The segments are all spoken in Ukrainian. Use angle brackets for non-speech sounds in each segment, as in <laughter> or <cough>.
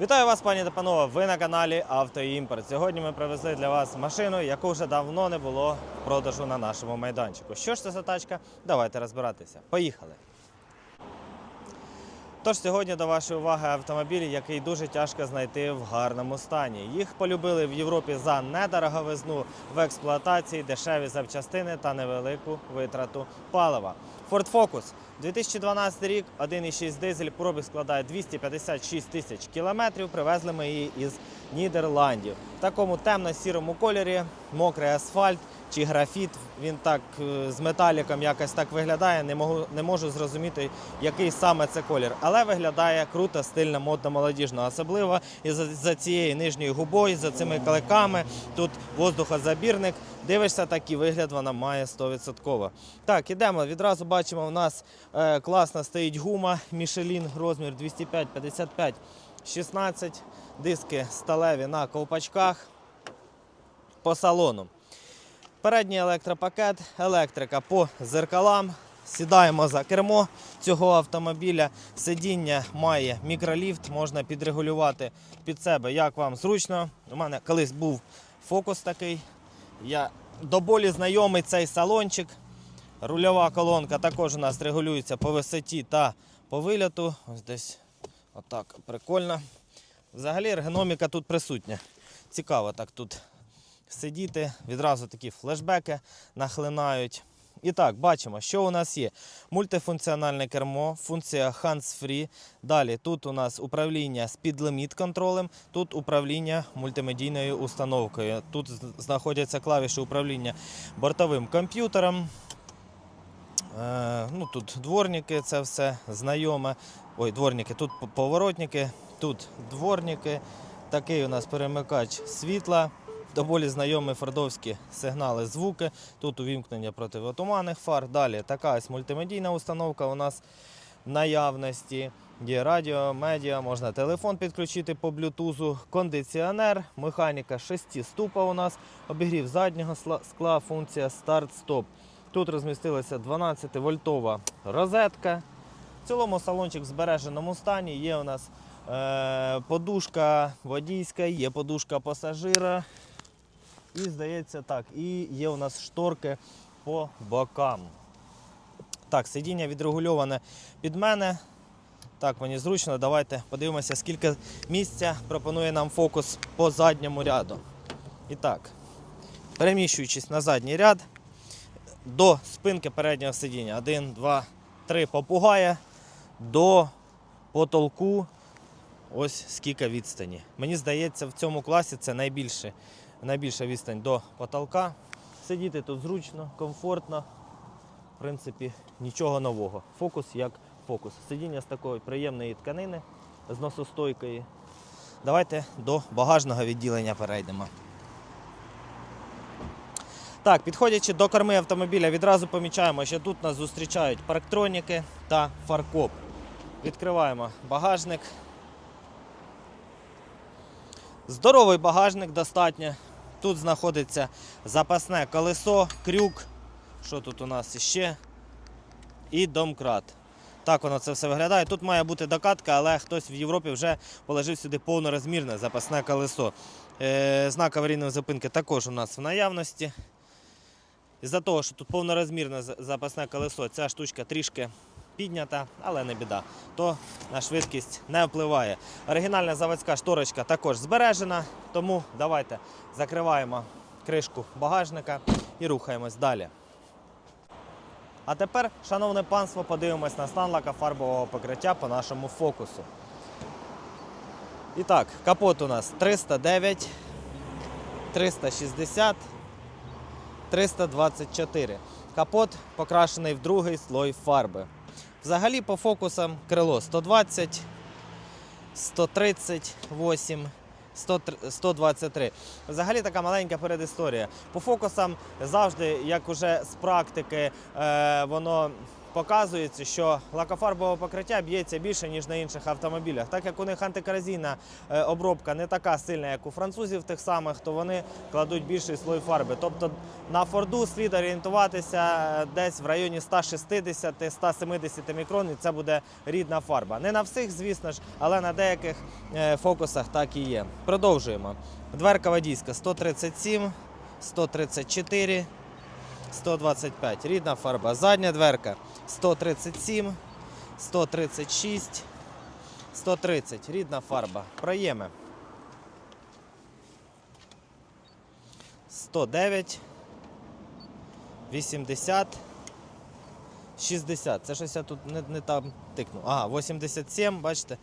Вітаю вас, пані та панове. Ви на каналі Автоімпорт. Сьогодні ми привезли для вас машину, яку вже давно не було в продажу на нашому майданчику. Що ж це за тачка? Давайте розбиратися. Поїхали. Тож сьогодні до вашої уваги автомобіль, який дуже тяжко знайти в гарному стані. Їх полюбили в Європі за недороговизну в експлуатації, дешеві запчастини та невелику витрату палива. Ford Focus 2012 рік, 1,6 дизель, пробіг складає 256 тисяч кілометрів. Привезли ми її із Нідерландів. В такому темно-сірому кольорі, мокрий асфальт чи графіт. Він так е, з металіком якось так виглядає. Не можу, не можу зрозуміти, який саме це колір. Але виглядає круто, стильно, модно, молодіжно. Особливо і за, за цією нижньою губою, за цими кликами. Тут воздухозабірник. Дивишся, такий вигляд вона має 100%. Так, ідемо. Відразу бачимо, у нас е, класно стоїть гума Michelin, розмір 205, 55, 16. Диски сталеві на ковпачках по салону. Передній електропакет, електрика по зеркалам. Сідаємо за кермо цього автомобіля. Сидіння має мікроліфт, можна підрегулювати під себе, як вам зручно. У мене колись був фокус такий. Я до болі знайомий цей салончик. Рульова колонка також у нас регулюється по висоті та по вильоту. Ось десь отак прикольно. Взагалі ергономіка тут присутня. Цікаво так тут сидіти. Відразу такі флешбеки нахлинають. І так, бачимо, що у нас є. Мультифункціональне кермо, функція hands-free. Далі тут у нас управління з підлиміт контролем, тут управління мультимедійною установкою. Тут знаходяться клавіші управління бортовим комп'ютером. Е, ну, тут дворники, це все знайоме. Ой, дворники, тут поворотники, тут дворники. Такий у нас перемикач світла. Доволі знайомі фордовські сигнали, звуки. Тут увімкнення противотуманних фар. Далі така ось мультимедійна установка у нас в наявності. Є радіо, медіа, можна телефон підключити по блютузу, кондиціонер, механіка 6 ступа у нас, обігрів заднього скла, функція старт-стоп. Тут розмістилася 12-вольтова розетка. В цілому салончик в збереженому стані. Є у нас е, подушка водійська, є подушка пасажира. І здається так, і є у нас шторки по бокам. Так, сидіння відрегульоване під мене. Так, мені зручно. Давайте подивимося, скільки місця пропонує нам фокус по задньому ряду. І так, переміщуючись на задній ряд до спинки переднього сидіння. Один, два, три попугая до потолку. Ось скільки відстані. Мені здається, в цьому класі це найбільше, найбільша відстань до потолка. Сидіти тут зручно, комфортно. В принципі, нічого нового. Фокус як фокус. Сидіння з такої приємної тканини, зносостойкої. Давайте до багажного відділення перейдемо. Так, підходячи до корми автомобіля, відразу помічаємо, що тут нас зустрічають парктроніки та фаркоп. Відкриваємо багажник. Здоровий багажник достатньо. Тут знаходиться запасне колесо, крюк. Що тут у нас іще? І домкрат. Так воно це все виглядає. Тут має бути докатка, але хтось в Європі вже положив сюди повнорозмірне запасне колесо. Е, знак аварійної зупинки також у нас в наявності. Із-за того, що тут повнорозмірне запасне колесо, ця штучка трішки піднята, але не біда. То на швидкість не впливає. Оригінальна заводська шторочка також збережена, тому давайте закриваємо кришку багажника і рухаємось далі. А тепер, шановне панство, подивимось на стан лакофарбового покриття по нашому фокусу. І так, капот у нас 309, 360, 324. Капот покрашений в другий слой фарби. Взагалі по фокусам крило 120, 138, 100 123. Взагалі така маленька передісторія. По фокусам завжди, як уже з практики, е, воно показується, що лакофарбове покриття б'ється більше, ніж на інших автомобілях. Так як у них антикоразійна е, обробка не така сильна, як у французів тих самих, то вони кладуть більший слой фарби. Тобто на Форду слід орієнтуватися е, десь в районі 160-170 мікрон, і це буде рідна фарба. Не на всіх, звісно ж, але на деяких е, фокусах так і є. Продовжуємо. Дверка водійська 137, 134. 125. Рідна фарба. Задня дверка 137, 136, 130. Рідна фарба. Проєми. 109, 80, 60. Це щось я тут не, не там тикнув. Ага, 87, бачите,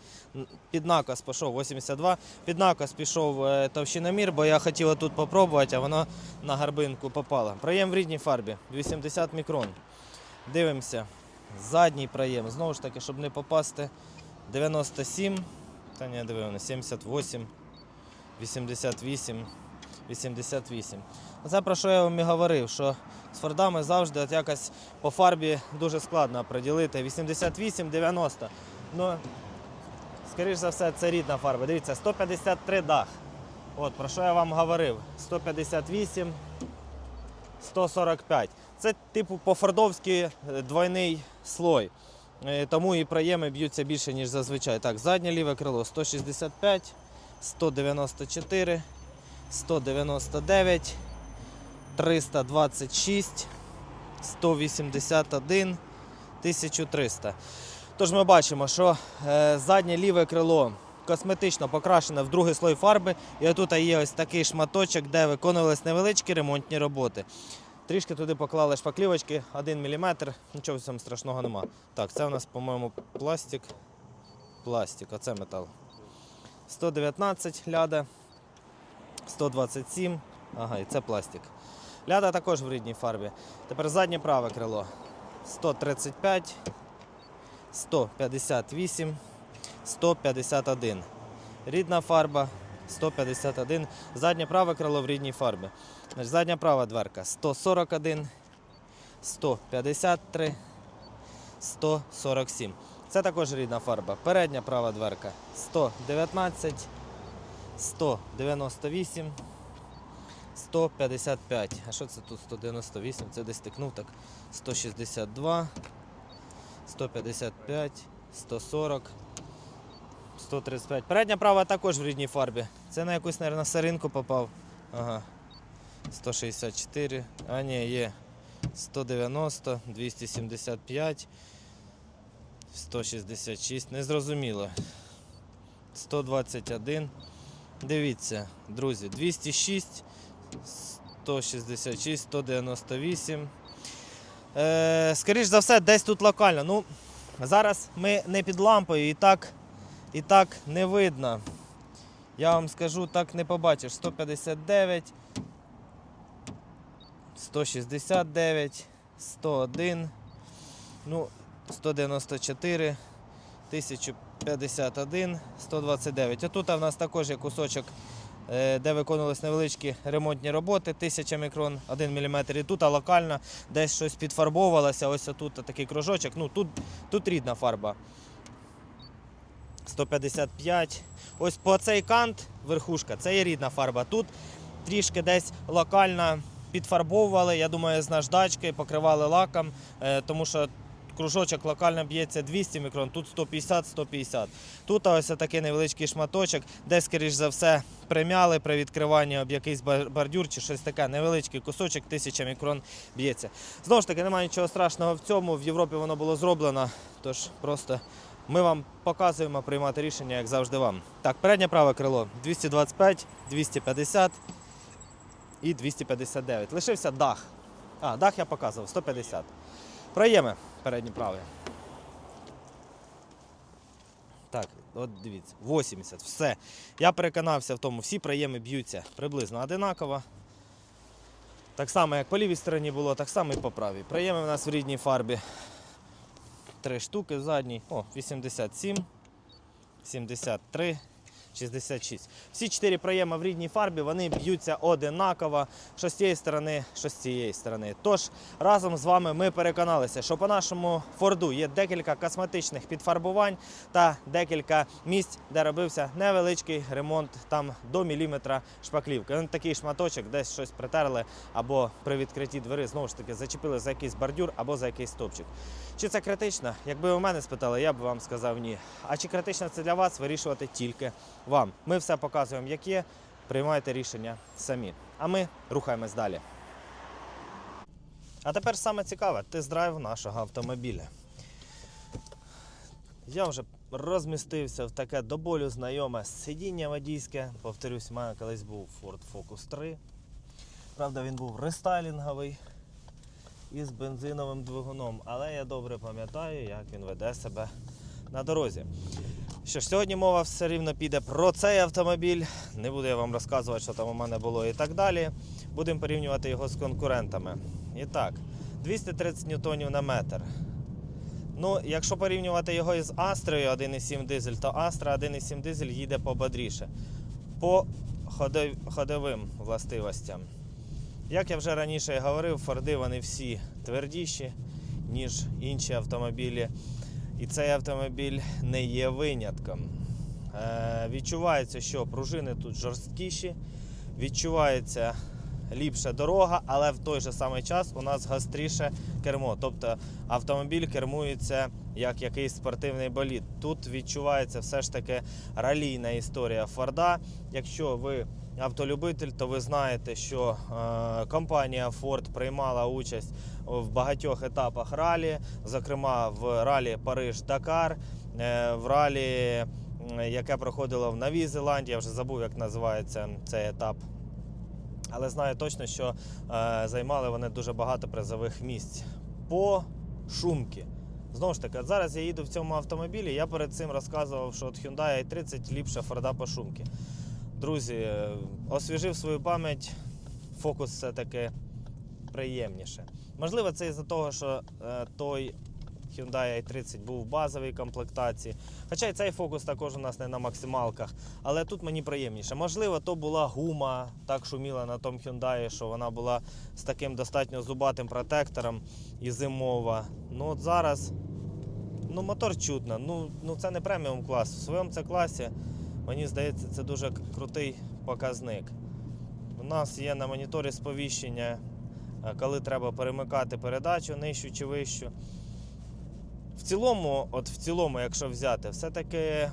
під накос пішов 82. Під накос пішов е, товщиномір, бо я хотів тут попробувати, а воно на гарбинку попало. Проєм в рідній фарбі 80 мікрон. Дивимося. Задній проєм. Знову ж таки, щоб не попасти. 97. Та ні, дивимо, 78, 88, 88. Це про що я вам і говорив, що з Фордами завжди от якось по фарбі дуже складно приділити. 88-90. Ну, скоріш за все, це рідна фарба. Дивіться, 153 дах. От про що я вам говорив. 158, 145. Це типу по-фордовськи е, двойний слой. Е, Тому і проєми б'ються більше, ніж зазвичай. Так, заднє ліве крило 165, 194, 199, 326, 181, 1300. Тож ми бачимо, що е, заднє ліве крило косметично покрашене в другий слой фарби. І отут є ось такий шматочок, де виконувались невеличкі ремонтні роботи. Трішки туди поклали шпаклівочки 1 мм, нічого цьому страшного нема. Так, це у нас, по-моєму, пластик. Пластик, оце метал. 119 ляда, 127, ага, і це пластик. Ляда також в рідній фарбі. Тепер заднє праве крило. 135, 158, 151. Рідна фарба 151. Заднє праве крило в рідній фарбі. Задня права дверка 141, 153, 147. Це також рідна фарба. Передня права дверка 119, 198, 155. А що це тут 198? Це десь тикнув так. 162, 155, 140, 135. Передня права також в рідній фарбі. Це на якусь, мабуть, саринку попав. Ага. 164. А ні, є 190, 275, 166. Незрозуміло. 121. Дивіться, друзі, 206, 166, 198. Е, скоріш за все, десь тут локально. Ну, зараз ми не під лампою і так, і так не видно. Я вам скажу, так не побачиш. 159, 169, 101, ну, 194, 1051, 129. А тут в нас також є кусочок, е, де виконувалися невеличкі ремонтні роботи, 1000 мікрон, 1 мм. І тут локально десь щось підфарбовувалося. Ось тут такий кружочок. Ну, тут, тут рідна фарба. 155. Ось по цей кант, верхушка, це є рідна фарба. Тут трішки десь локально підфарбовували, я думаю, з наждачки, покривали лаком, е, тому що кружочок локально б'ється 200 мікрон, тут 150-150. Тут ось такий невеличкий шматочок, де, скоріш за все, примяли при відкриванні об якийсь бордюр чи щось таке, невеличкий кусочок, 1000 мікрон б'ється. Знову ж таки, немає нічого страшного в цьому. В Європі воно було зроблено, тож просто ми вам показуємо приймати рішення, як завжди вам. Так, переднє праве крило 225, 250 і 259. Лишився дах. А, дах я показував, 150. Проєми передні праві. Так, от дивіться, 80. Все. Я переконався в тому, всі проєми б'ються приблизно одинаково. Так само, як по лівій стороні було, так само і по правій. Проєми в нас в рідній фарбі. Три штуки задній. О, 87, 73, 66. Всі чотири проєми в рідній фарбі вони б'ються одинаково, що з цієї сторони, що з цієї сторони. Тож разом з вами ми переконалися, що по нашому Форду є декілька косметичних підфарбувань та декілька місць, де робився невеличкий ремонт там до міліметра шпаклівки. Ну, такий шматочок, десь щось притерли або при відкритті двери знову ж таки зачепили за якийсь бордюр або за якийсь стовпчик. Чи це критично? Якби ви мене спитали, я б вам сказав ні. А чи критично це для вас вирішувати тільки вам? Ми все показуємо, як є. Приймайте рішення самі. А ми рухаємось далі. А тепер саме цікаве тест-драйв нашого автомобіля. Я вже розмістився в таке до болю знайоме сидіння водійське. Повторюсь, у мене колись був Ford Focus 3. Правда, він був рестайлінговий із бензиновим двигуном, але я добре пам'ятаю, як він веде себе на дорозі. Що сьогодні мова все рівно піде про цей автомобіль. Не буду я вам розказувати, що там у мене було і так далі. Будемо порівнювати його з конкурентами. І так, 230 ньютонів на метр. Ну, якщо порівнювати його із Астрою 1,7 дизель, то Астра 1,7 дизель їде пободріше. По ходовим властивостям. Як я вже раніше говорив, Форди вони всі твердіші, ніж інші автомобілі. І цей автомобіль не є винятком. Е, відчувається, що пружини тут жорсткіші, відчувається ліпша дорога, але в той же самий час у нас гостріше кермо. Тобто автомобіль кермується як якийсь спортивний болід. Тут відчувається все ж таки ралійна історія Форда. Якщо ви автолюбитель, то ви знаєте, що е, компанія Ford приймала участь в багатьох етапах ралі, зокрема в ралі Париж-Дакар, е, в ралі, яке проходило в Новій Зеландії. Я вже забув, як називається цей етап. Але знаю точно, що е, займали вони дуже багато призових місць. По шумки. Знову ж таки, зараз я їду в цьому автомобілі. Я перед цим розказував, що от Hyundai i30 ліпша Форда по шумки. Друзі, е, освіжив свою пам'ять, фокус все-таки приємніше. Можливо, це із-за того, що е, той Hyundai i30 був в базовій комплектації. Хоча і цей фокус також у нас не на максималках. Але тут мені приємніше. Можливо, то була гума, так шуміла на тому Hyundai, що вона була з таким достатньо зубатим протектором і зимова. Ну от зараз ну, мотор чутно. Ну, ну це не преміум клас. В своєму це класі, мені здається, це дуже крутий показник. У нас є на моніторі сповіщення, е, коли треба перемикати передачу нижчу чи вищу. В цілому, от в цілому, якщо взяти, все-таки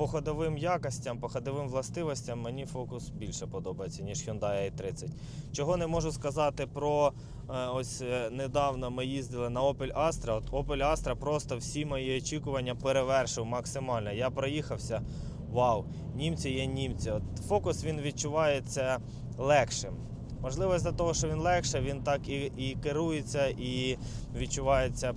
по ходовим якостям, по ходовим властивостям мені фокус більше подобається, ніж Hyundai i30. Чого не можу сказати про е, ось е, недавно ми їздили на Opel Astra. От Opel Astra просто всі мої очікування перевершив максимально. Я проїхався. Вау, німці є німці. От фокус він відчувається легшим. Можливо, з-за того, що він легше, він так і, і керується, і відчувається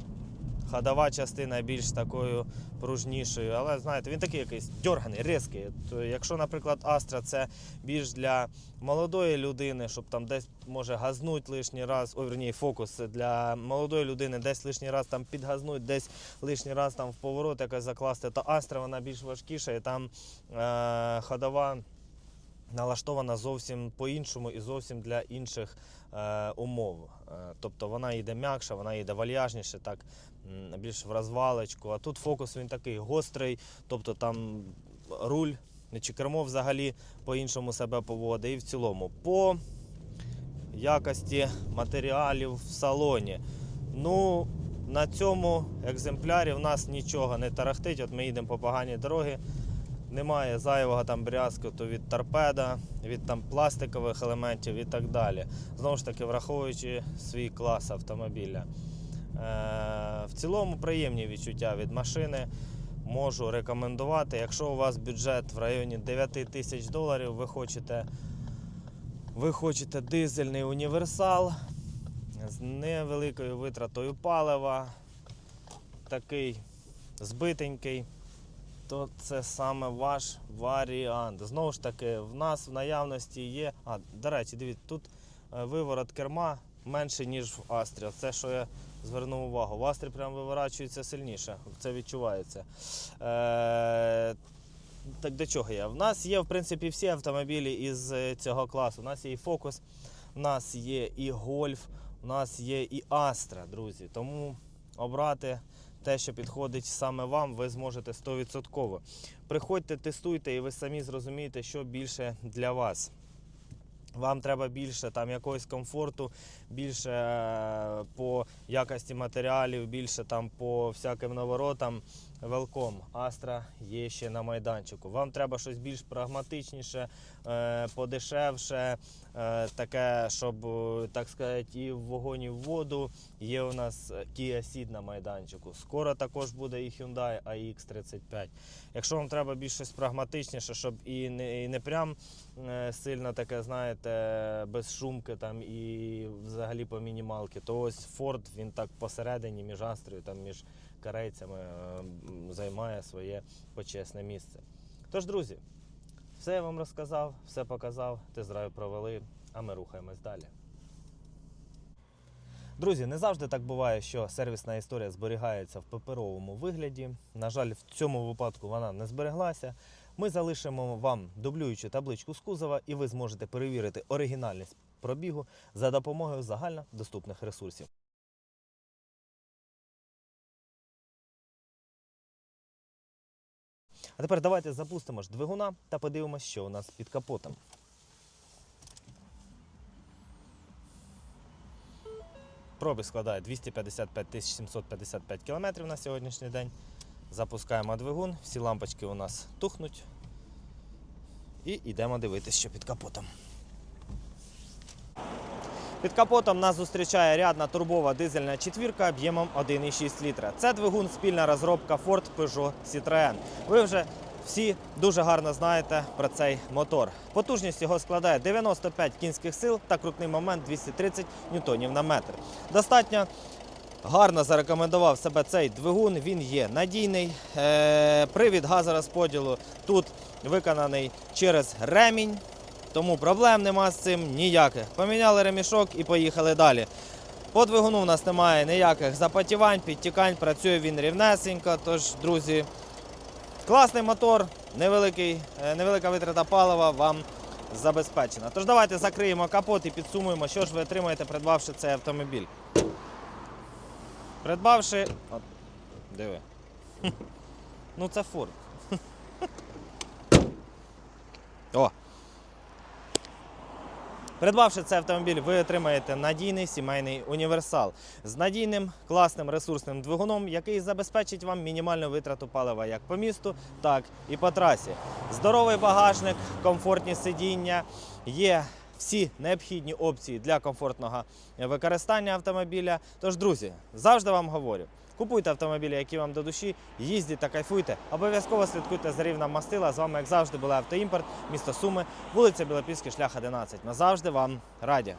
ходова частина більш такою пружнішою. Але знаєте, він такий якийсь дьорганий, різкий. То, якщо, наприклад, Астра це більш для молодої людини, щоб там десь може газнуть лишній раз, ой, верні, фокус для молодої людини десь лишній раз там підгазнуть, десь лишній раз там в поворот якось закласти, то Астра вона більш важкіша і там е- ходова налаштована зовсім по-іншому і зовсім для інших е, умов. Е, тобто вона йде м'якша, вона йде вальяжніше, так більш в розвалочку. А тут фокус він такий гострий, тобто там руль чи кермо взагалі по-іншому себе поводить. І в цілому по якості матеріалів в салоні. Ну, на цьому екземплярі в нас нічого не тарахтить. От ми їдемо по поганій дорогі. Немає зайвого там брязкоту від торпеда, від там пластикових елементів і так далі. Знову ж таки, враховуючи свій клас автомобіля. Е, в цілому приємні відчуття від машини. Можу рекомендувати. Якщо у вас бюджет в районі 9 тисяч доларів, ви хочете, ви хочете дизельний універсал з невеликою витратою палива, такий збитенький то це саме ваш варіант. Знову ж таки, в нас в наявності є. А, до речі, дивіться, тут е, виворот керма менший, ніж в Астрі. Це, що я звернув увагу. В Астрі прям виворачується сильніше, це відчувається. Е, Так до чого я? В нас є, в принципі, всі автомобілі із е, цього класу. У нас є і Focus, у нас є і Golf, у нас є і Astra, друзі. Тому обрати те, що підходить саме вам, ви зможете 100%. Приходьте, тестуйте, і ви самі зрозумієте, що більше для вас. Вам треба більше там якогось комфорту, більше е, по якості матеріалів, більше там по всяким наворотам. Велком, Астра є ще на майданчику. Вам треба щось більш прагматичніше, е, подешевше, е, таке, щоб, е, так сказати, і в вогонь, і в воду. Є у нас Kia Ceed на майданчику. Скоро також буде і Hyundai AX35. Якщо вам треба більш щось прагматичніше, щоб і не, і не прям сильно таке, знаєте, без шумки там і взагалі по мінімалки, то ось Ford, він так посередині між Астрою, там між корейцями займає своє почесне місце. Тож, друзі, все я вам розказав, все показав, тест-драйв провели, а ми рухаємось далі. Друзі, не завжди так буває, що сервісна історія зберігається в паперовому вигляді. На жаль, в цьому випадку вона не збереглася. Ми залишимо вам дублюючу табличку з кузова, і ви зможете перевірити оригінальність пробігу за допомогою загально доступних ресурсів. А тепер давайте запустимо ж двигуна та подивимося, що у нас під капотом. Пробіг складає 255 755 км на сьогоднішній день. Запускаємо двигун, всі лампочки у нас тухнуть. І йдемо дивитися, що під капотом. Під капотом нас зустрічає рядна турбова дизельна четвірка об'ємом 1,6 літра. Це двигун спільна розробка Ford Peugeot Citroën. Ви вже всі дуже гарно знаєте про цей мотор. Потужність його складає 95 кінських сил та крутний момент 230 ньютонів на метр. Достатньо гарно зарекомендував себе цей двигун. Він є надійний. Е, привід газорозподілу тут виконаний через ремінь. Тому проблем нема з цим ніяких. Поміняли ремішок і поїхали далі. По двигуну в нас немає ніяких запотівань, підтікань, працює він рівнесенько. Тож, друзі, класний мотор, невеликий, е, невелика витрата палива вам забезпечена. Тож давайте закриємо капот і підсумуємо, що ж ви отримаєте, придбавши цей автомобіль. Придбавши. От, диви. <laughs> Ну це Ford. <laughs> О! Придбавши цей автомобіль, ви отримаєте надійний сімейний універсал з надійним, класним ресурсним двигуном, який забезпечить вам мінімальну витрату палива як по місту, так і по трасі. Здоровий багажник, комфортні сидіння, є всі необхідні опції для комфортного використання автомобіля. Тож, друзі, завжди вам говорю. Купуйте автомобілі, які вам до душі, їздіть та кайфуйте. Обов'язково слідкуйте за рівнем мастила. З вами, як завжди, була автоімпорт, місто Суми, вулиця Білопільський, шлях 11. Назавжди вам раді.